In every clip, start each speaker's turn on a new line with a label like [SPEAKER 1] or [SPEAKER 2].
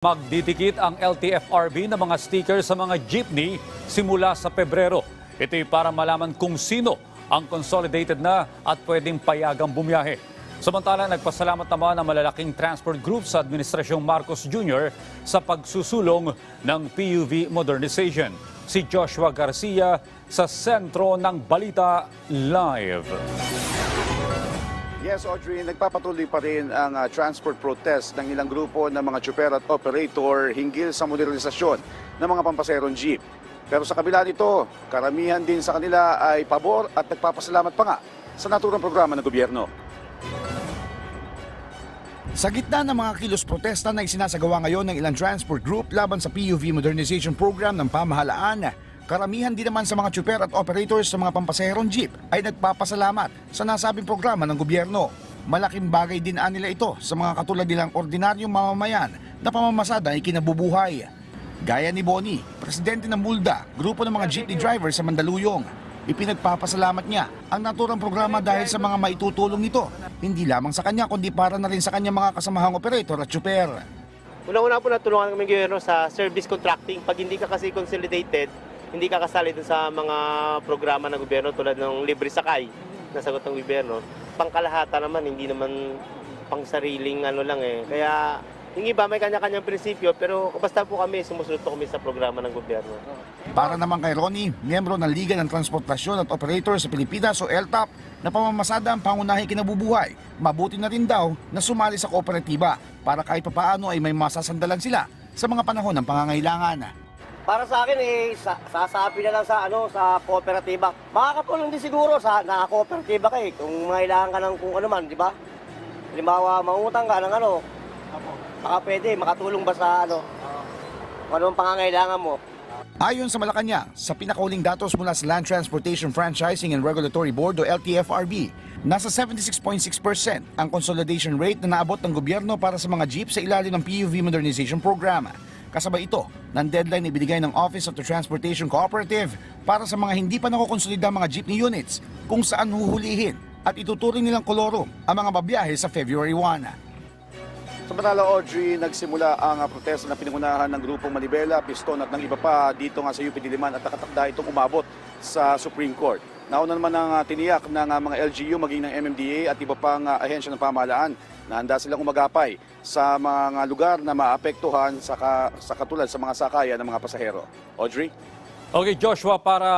[SPEAKER 1] Magdidikit ang LTFRB ng mga sticker sa mga jeepney simula sa Pebrero. Ito'y para malaman kung sino ang consolidated na at pwedeng payagang bumiyahe. Samantala, nagpasalamat naman ang malalaking transport group sa Administrasyong Marcos Jr. sa pagsusulong ng PUV modernization. Si Joshua Garcia sa sentro ng Balita Live.
[SPEAKER 2] Yes, Audrey, nagpapatuloy pa rin ang ah, transport protest ng ilang grupo ng mga tsuper at operator hinggil sa modernisasyon ng mga pampaserong jeep. Pero sa kabila nito, karamihan din sa kanila ay pabor at nagpapasalamat pa nga sa naturang programa ng gobyerno.
[SPEAKER 3] Sa gitna ng mga kilos protesta na isinasagawa ngayon ng ilang transport group laban sa PUV modernization program ng pamahalaan, karamihan din naman sa mga tsuper at operators sa mga pampasaherong jeep ay nagpapasalamat sa nasabing programa ng gobyerno. Malaking bagay din nila ito sa mga katulad nilang ordinaryong mamamayan na pamamasada ay kinabubuhay. Gaya ni Bonnie, presidente ng MULDA, grupo ng mga jeepney drivers sa Mandaluyong, Ipinagpapasalamat niya ang naturang programa dahil sa mga maitutulong nito, hindi lamang sa kanya kundi para na rin sa kanyang mga kasamahang operator at tsuper.
[SPEAKER 4] Unang-una po natulungan kami gobyerno sa service contracting. Pag hindi ka kasi consolidated, hindi ka kasali dun sa mga programa ng gobyerno tulad ng libre sakay na sagot ng gobyerno. Pangkalahatan naman, hindi naman pang sariling ano lang eh. Kaya yung iba may kanya-kanyang prinsipyo pero basta po kami, sumusunod po kami sa programa ng gobyerno.
[SPEAKER 3] Para naman kay Ronnie, miyembro ng Liga ng Transportasyon at Operator sa Pilipinas o LTAP, na pamamasada ang pangunahing kinabubuhay, mabuti na rin daw na sumali sa kooperatiba para kahit papaano ay may masasandalan sila sa mga panahon ng pangangailangan.
[SPEAKER 5] Para sa akin eh sa, sasapi na lang sa ano sa kooperatiba. Makakatulong din siguro sa nakakooperatiba kay kung mangailangan ka ng kung ano man, di ba? Halimbawa, mangutang ka ng ano. Baka pwede, makatulong ba sa ano? Kung ano ang pangangailangan mo.
[SPEAKER 3] Ayon sa Malacanang, sa pinakauling datos mula sa Land Transportation Franchising and Regulatory Board o LTFRB, nasa 76.6% ang consolidation rate na naabot ng gobyerno para sa mga jeep sa ilalim ng PUV Modernization Program. Kasabay ito ng deadline na ibinigay ng Office of the Transportation Cooperative para sa mga hindi pa nakukonsolida mga jeepney units kung saan huhulihin at ituturing nilang koloro ang mga babiyahe sa February 1.
[SPEAKER 2] Samantala, Audrey, nagsimula ang ah, protesta na pinangunahan ng grupong Manibela, Piston at ng iba pa dito nga sa UP Diliman at nakatakda itong umabot sa Supreme Court. Nauna naman ang ah, tiniyak ng ah, mga LGU maging ng MMDA at iba pang ah, ahensya ng pamahalaan na handa silang umagapay sa mga lugar na maapektuhan sa, ka- sa katulad sa mga sakayan ng mga pasahero. Audrey?
[SPEAKER 1] Okay, Joshua, para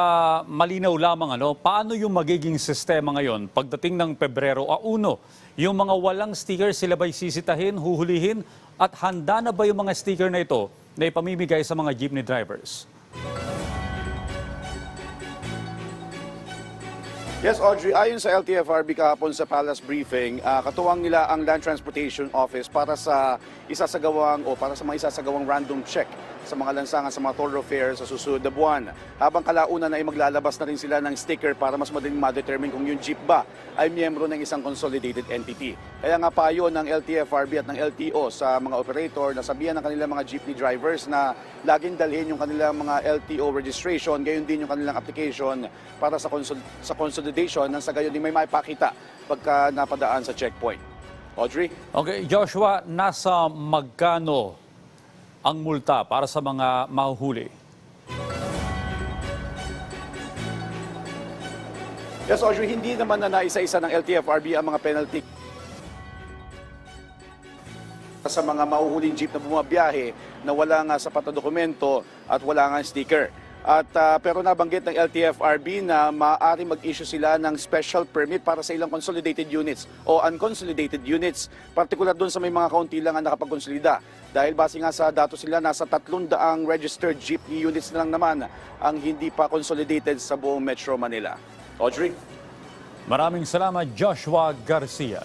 [SPEAKER 1] malinaw lamang, ano, paano yung magiging sistema ngayon pagdating ng Pebrero a 1? Yung mga walang sticker, sila ba'y sisitahin, huhulihin? At handa na ba yung mga sticker na ito na ipamimigay sa mga jeepney drivers?
[SPEAKER 2] Yes, Audrey, ayon sa LTFRB kahapon sa Palace Briefing, ah, katuwang nila ang Land Transportation Office para sa isasagawang o para sa mga isasagawang random check sa mga lansangan sa mga thoroughfares sa susunod na buwan. Habang kalaunan ay maglalabas na rin sila ng sticker para mas madaling ma-determine kung yung jeep ba ay miyembro ng isang consolidated entity. Kaya nga payo ng LTFRB at ng LTO sa mga operator na sabihan ng kanilang mga jeepney drivers na laging dalhin yung kanilang mga LTO registration, gayon din yung kanilang application para sa, consol- sa consolidation nang sa gayon din may maipakita pagka napadaan sa checkpoint. Audrey?
[SPEAKER 1] Okay, Joshua, nasa magkano ang multa para sa mga mahuhuli?
[SPEAKER 2] Yes, Audrey, hindi naman na naisa-isa ng LTFRB ang mga penalty sa mga mahuhuling jeep na bumabiyahe na wala nga sapat na dokumento at wala nga sticker. At ah, pero nabanggit ng LTFRB na maaari mag-issue sila ng special permit para sa ilang consolidated units o unconsolidated units, partikular doon sa may mga kaunti lang ang nakapagkonsolida. Dahil base nga sa datos sila, nasa 300 registered jeepney units na lang naman ang hindi pa consolidated sa buong Metro Manila. Audrey?
[SPEAKER 1] Maraming salamat, Joshua Garcia.